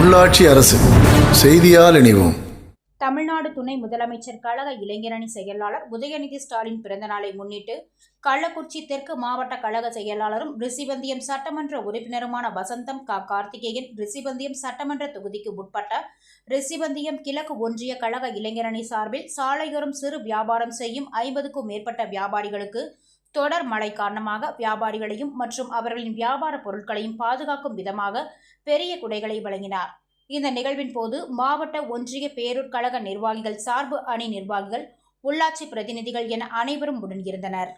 உள்ளாட்சி அரசு செய்தியால் இணைவோம். தமிழ்நாடு துணை முதலமைச்சர் கழக இளைஞரணி செயலாளர் உதயநிதி ஸ்டாலின் பிறந்த நாளை முன்னிட்டு கள்ளக்குறிச்சி தெற்கு மாவட்ட கழக செயலாளரும் ரிசிபந்தியம் சட்டமன்ற உறுப்பினருமான வசந்தம் கா கார்த்திகேயன் ரிசிபந்தியம் சட்டமன்ற தொகுதிக்கு உட்பட்ட ரிசிபந்தியம் கிழக்கு ஒன்றிய கழக இளைஞரணி சார்பில் சாலையோரம் சிறு வியாபாரம் செய்யும் ஐம்பதுக்கும் மேற்பட்ட வியாபாரிகளுக்கு தொடர் மழை காரணமாக வியாபாரிகளையும் மற்றும் அவர்களின் வியாபார பொருட்களையும் பாதுகாக்கும் விதமாக பெரிய குடைகளை வழங்கினார். இந்த நிகழ்வின் போது மாவட்ட ஒன்றிய பேரூர் கழக நிர்வாகிகள் சார்பு அணி நிர்வாகிகள் உள்ளாட்சி பிரதிநிதிகள் என அனைவரும் உடன் இருந்தனர்.